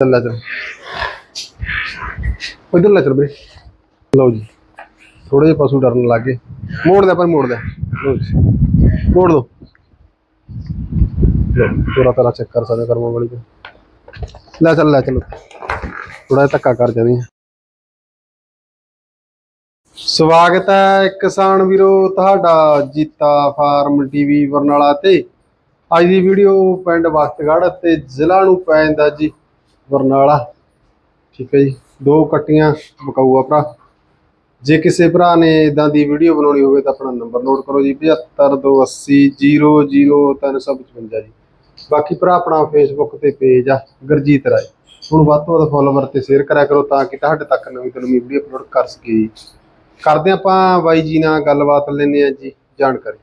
ਚੱਲ ਲੈ ਚੱਲ ਇਧਰ ਲੈ ਚੱਲ ਬਈ। ਲਓ ਜੀ। ਥੋੜੇ ਜਿਹੇ ਪਸ਼ੂ ਡਰਨ ਲੱਗੇ ਮੋੜ ਦੇ ਪਰ ਮੋੜ ਦੇ। ਲਓ ਜੀ। ਮੋੜ ਦੋ। ਪੂਰਾ ਤਰ੍ਹਾਂ ਚੈੱਕ ਕਰ ਸਕਦੇ ਕਰਮਾ ਵਾਲੀ ਲੈ ਚੱਲ ਲੈ ਚੱਲ। ਥੋੜਾ ਜਿਹਾ ਧੱਕਾ ਕਰ ਜਾਂਦੀ ਹੈ ਸਵਾਗਤ ਹੈ ਕਿਸਾਨ ਵੀਰੋ, ਤੁਹਾਡਾ ਜੀਤਾ ਫਾਰਮ ਟੀਵੀ ਬਰਨਾਲਾ ਤੇ। ਅੱਜ ਦੀ ਵੀਡੀਓ ਪਿੰਡ ਵਖਤਗੜ੍ਹ ਤੇ ਜ਼ਿਲ੍ਹਾ ਨੂੰ ਪੈ ਜਾਂਦਾ ਜੀ। ਬਰਨਾਲਾ ਠੀਕ ਹੈ ਜੀ। ਦੋ ਕੱਟੀਆਂ ਮਕਾਊਆ ਭਰਾ। ਜੇ ਕਿਸੇ ਭਰਾ ਨੇ ਇਦਾਂ ਦੀ ਵੀਡੀਓ ਬਣਾਉਣੀ ਹੋਵੇ ਤਾਂ ਆਪਣਾ ਨੰਬਰ ਨੋਟ ਕਰੋ ਜੀ 7528000355 ਜੀ। ਬਾਕੀ ਭਰਾ ਆਪਣਾ ਫੇਸਬੁੱਕ ਤੇ ਪੇਜ ਆ ਗੁਰਜੀਤ ਰਾਏ। ਹੁਣ ਵੱਧ ਤੋਂ ਵੱਧ ਫੋਲੋਵਰ ਤੇ ਸ਼ੇਅਰ ਕਰਿਆ ਕਰੋ ਤਾਂ ਕਿ ਤੁਹਾਡੇ ਤੱਕ ਨਵੀਂ ਤੋਂ ਨਵੀਂ ਵੀਡੀਓ ਅਪਲੋਡ ਕਰ ਸਕੀਏ ਜੀ। ਕਰਦੇ ਆਪਾਂ ਬਾਈ ਜੀ ਨਾਲ ਗੱਲਬਾਤ ਲੈਂਦੇ ਆ ਜੀ ਜਾਣਕਾਰੀ।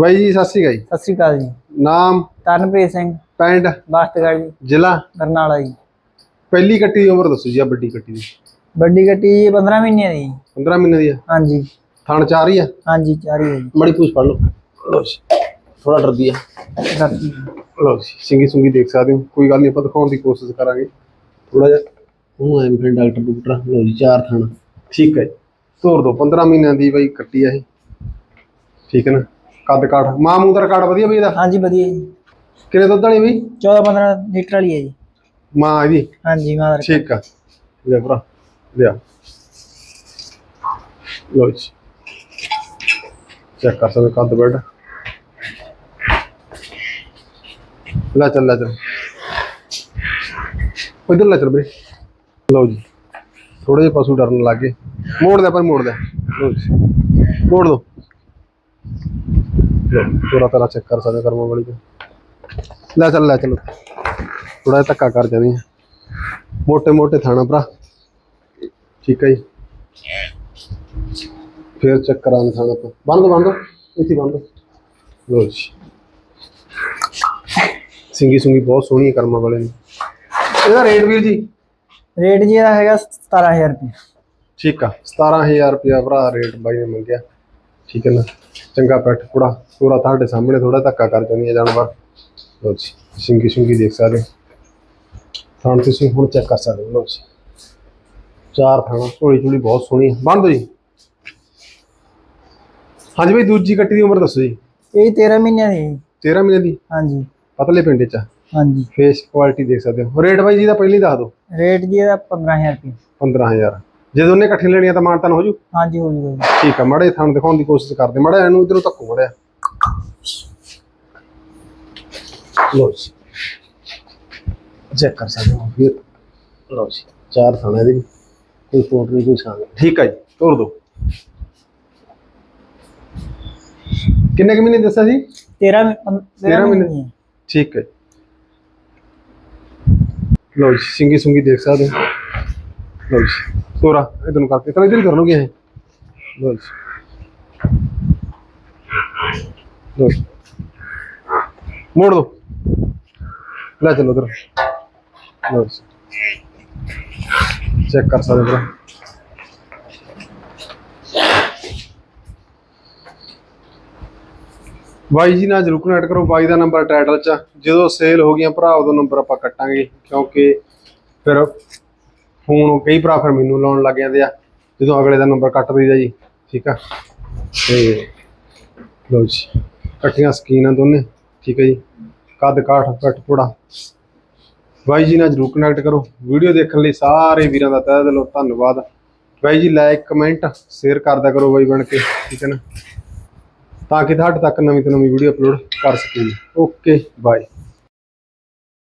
ਬਾਈ ਜੀ ਸਤਿ ਸ਼੍ਰੀ ਅਕਾਲ ਜੀ। ਸਤਿ ਸ਼੍ਰੀ ਅਕਾਲ ਜੀ। ਨਾਮ? ਤਰਨਪ੍ਰੀਤ ਸਿੰਘ। ਪਿੰਡ? ਬਾਸਤਗੜ੍ਹ ਜੀ। ਜ਼ਿਲ੍ਹਾ? ਬਰਨਾਲਾ ਜੀ। ਪਹਿਲੀ ਕੱਟੀ ਦੀ ਉਮਰ ਦੱਸੋ ਜੀ ਆ ਵੱਡੀ ਕੱਟੀ ਦੀ। ਵੱਡੀ ਜੀ 15 ਮਹੀਨਿਆਂ ਦੀ। ਜੀ। 15 ਮਹੀਨੇ ਦੀ ਆ? ਹਾਂਜੀ। ਥਣ ਚਾਰ ਹੀ ਆ? ਹਾਂਜੀ ਚਾਰੀ ਹੈ ਜੀ। ਮੜੀ ਪੂਛ ਫੜ ਲਓ। ਲਓ ਜੀ। ਥੋੜਾ ਡਰਦੀ ਆ। ਲਓ ਜੀ ਸਿੰਗੀ ਸੁੰਗੀ ਦੇਖ ਸਕਦੇ ਹੋ। ਕੋਈ ਗੱਲ ਨਹੀਂ ਆਪਾਂ ਦਿਖਾਉਣ ਦੀ ਕੋਸ਼ਿਸ਼ ਕਰਾਂਗੇ। ਥੋੜਾ ਜਿਹਾ ਉਹ ਐਂ ਫਿਰ ਡਾਕਟਰ ਡਾਕਟਰ ਲਓ ਜੀ ਚਾਰ ਥਣ। ਠੀਕ ਹੈ ਤੋਰ ਦੋ 15 ਮਹੀਨਿਆਂ ਦੀ ਬਈ ਕੱਟੀ ਆ ਇਹ। ਠੀਕ ਹੈ ਨਾ? ਕੱਦ ਕਾਠ। ਮਾਂ ਮੂੰਹ ਦਾ ਰਿਕਾਰਡ ਵਧੀਆ ਬਈ ਇਹਦਾ? ਹਾਂਜੀ ਵਧੀਆ ਜੀ। ਕਿੰਨੇ ਦੁੱਧ ਵਾਲੀ ਬਈ? 14 15 ਲੀਟਰ ਵਾਲੀ ਹੈ ਜੀ। ਮਾਂ ਇਹਦੀ? ਹਾਂਜੀ ਮਾਦਰ ਠੀਕ ਆ। ਲੈ ਭਰਾ ਲਿਆ। ਲੋ ਜੀ। ਚੈੱਕ ਕਰ ਸਕਦੇ ਕੱਦ ਬੈਡ। ਲੈ ਚੱਲ ਲੈ ਚੱਲ। ਇਧਰ ਲੈ ਚੱਲ ਬਈ। ਲਓ ਜੀ। ਥੋੜੇ ਜਿਹੇ ਪਸ਼ੂ ਡਰਨ ਲੱਗੇ ਮੋੜ ਦੇ ਪਰ ਮੋੜ ਦੇ। ਲਓ ਜੀ। ਮੋੜ ਦੋ। ਪੂਰਾ ਤਰ੍ਹਾਂ ਚੈੱਕ ਕਰ ਸਕਦੇ ਕਰਮਾ ਵਾਲੀ ਤੇ। ਲੈ ਚੱਲ ਲੈ ਚੱਲ। ਥੋੜਾ ਜਿਹਾ ਧੱਕਾ ਕਰ ਜਾਂਦੀ ਮੋٹے ਮੋٹے ਥਾਣਾ ਭਰਾ। ਠੀਕ ਹੈ ਜੀ। ਫੇਰ ਚੈੱਕ ਕਰਾਂਗੇ ਥਾਣਾ ਤੋਂ ਬੰਦ ਬੰਦ। ਇੱਥੇ ਬੰਦ। ਲੋ ਜੀ। ਸਿੰਗੀ ਸੁੰਗੀ ਬਹੁਤ ਸੋਹਣੀ ਕਰਮਾ ਵਾਲੇ ਨੇ। ਇਹਦਾ ਰੇਟ ਵੀਰ ਜੀ? ਰੇਟ ਜੀ ਇਹਦਾ ਹੈਗਾ 17000 ਰੁਪਏ ਠੀਕ ਆ। 17000 ਰੁਪਏ ਭਰਾ ਰੇਟ ਬਾਈ ਨੇ ਮੰਗਿਆ। ਠੀਕ ਹੈ ਨਾ। ਚੰਗਾ ਪੈਟ ਥੋੜਾ ਥੋੜਾ ਤੁਹਾਡੇ ਸਾਹਮਣੇ ਥੋੜਾ ਧੱਕਾ ਕਰ ਜਾਂਦੀ ਹੈ ਜਾਨਵਰ। ਲੋ ਜੀ ਸਿੰਗੀ ਸੁੰਗੀ ਦੇਖ ਸਕਦੇ ਹੋ। ਥਾਣ ਤੁਸੀਂ ਹੁਣ ਚੈੱਕ ਕਰ ਸਕਦੇ ਹੋ ਲੋ ਜੀ। ਚਾਰ ਥਾਣਾ ਝੋਲੀ ਝੋਲੀ ਬਹੁਤ ਸੋਹਣੀ ਬੰਦ ਜੀ। ਹਾਂਜੀ ਬਈ ਦੂਜੀ ਕੱਟੀ ਦੀ ਉਮਰ ਦੱਸੋ ਜੀ। ਇਹ 13 ਮਹੀਨਿਆਂ ਦੀ। ਹੈ ਜੀ। 13 ਮਹੀਨੇ ਦੀ? ਹਾਂਜੀ। ਪਤਲੇ ਪਿੰਡ ਚ ਆ। ਹਾਂਜੀ। ਫੇਸ ਕੁਆਲਿਟੀ ਦੇਖ ਸਕਦੇ ਹੋ। ਰੇਟ ਬਾਈ ਜੀ ਦਾ ਪਹਿਲਾਂ ਹੀ ਦੱਸ ਦਿਓ। ਰੇਟ ਜੀ ਇਹਦਾ 15000 ਰੁਪਏ। 15000 ਜੇ ਦੋਨੇ ਇਕੱਠੇ ਲੈਣੀਆਂ ਤਾਂ ਮਾਨਤਾਨ ਹੋ ਜੂ? ਹਾਂਜੀ ਹੋ ਜੂਗਾ ਜੀ। ਠੀਕ ਆ ਮੜੇ ਥਾਂ ਦਿਖਾਉਣ ਦੀ ਕੋਸ਼ਿਸ਼ ਕਰਦੇ। ਮੜਾ ਇਹਨੂੰ ਇਧਰੋਂ ਧੱਕੋ ਮੜਿਆ ਲੋ ਜੀ। ਚੈੱਕ ਕਰ ਸਕਦੇ ਹੋ। ਫਿਰ ਲੋ ਜੀ। ਚਾਰ ਥਾਣਾ ਇਹਦੇ ਕੋਈ ਫੋਟ ਨਹੀਂ ਕੋਈ ਸ਼ਾਨ ਨਹੀਂ ਠੀਕ ਆ ਜੀ ਤੋੜ ਦੋ। ਕਿੰਨੇ ਕੁ ਮਹੀਨੇ ਦੱਸਿਆ ਸੀ? 13 13 13 ਮਹੀਨੇ। ਮਹੀਨੇ। ਦੀ। ਠੀਕ ਹੈ ਲੋ ਜੀ ਸਿੰਗੀ ਸੁੰਗੀ ਦੇਖ ਸਕਦੇ ਹੋ। ਲੋ ਜੀ ਤੋਰਾ ਇਧਰ ਨੂੰ ਕਰਕੇ ਤਾਂ ਇਧਰ ਹੀ ਕਰ ਲਓਗੇ ਇਹ। ਲੋ ਜੀ। ਲੋ ਜੀ। ਮੋੜ ਦੋ। ਲੈ ਚਲੋ ਉਧਰ। ਲੋ ਜੀ। ਚੈੱਕ ਕਰ ਸਕਦੇ ਹੋ ਬਾਈ ਜੀ ਨਾਲ ਜਰੂਰ ਕਨੈਕਟ ਕਰੋ, ਬਾਈ ਦਾ ਨੰਬਰ ਟਾਈਟਲ 'ਚ ਆ। ਜਦੋਂ ਸੇਲ ਹੋ ਗਈਆਂ ਭਰਾ, ਉਦੋਂ ਨੰਬਰ ਆਪਾਂ ਕੱਟਾਂਗੇ, ਕਿਉਂਕਿ ਫਿਰ ਫੋਨ ਕਈ ਭਰਾ ਫਿਰ ਮੈਨੂੰ ਲਾਉਣ ਲੱਗ ਜਾਂਦੇ ਆ। ਜਦੋਂ ਅਗਲੇ ਦਾ ਨੰਬਰ ਕੱਟ ਦਈਦਾ ਜੀ, ਠੀਕ ਆ? ਤੇ ਲਓ ਜੀ ਇਕੱਠੀਆਂ ਸਕੀਨਾਂ ਦੋਨੇ, ਠੀਕ ਹੈ ਜੀ? ਕੱਦ ਕਾਠ, ਕੱਟ ਪੋੜਾ। ਬਾਈ ਜੀ ਨਾਲ ਜਰੂਰ ਕਨੈਕਟ ਕਰੋ। ਵੀਡੀਓ ਦੇਖਣ ਲਈ ਸਾਰੇ ਵੀਰਾਂ ਦਾ ਤਹਿ ਦਿਲੋਂ ਧੰਨਵਾਦ। ਬਾਈ ਜੀ ਲਾਈਕ ਕਮੈਂਟ ਸ਼ੇਅਰ ਕਰਦਾ ਕਰੋ ਬਾਈ ਬਣ ਕੇ, ਠੀਕ ਹੈ ਨਾ? ਤਾਂ ਕਿ ਤੁਹਾਡੇ ਤੱਕ ਨਵੀਂ ਤੋਂ ਨਵੀਂ ਵੀਡੀਓ ਅਪਲੋਡ ਕਰ ਸਕੀਏ। Okay bye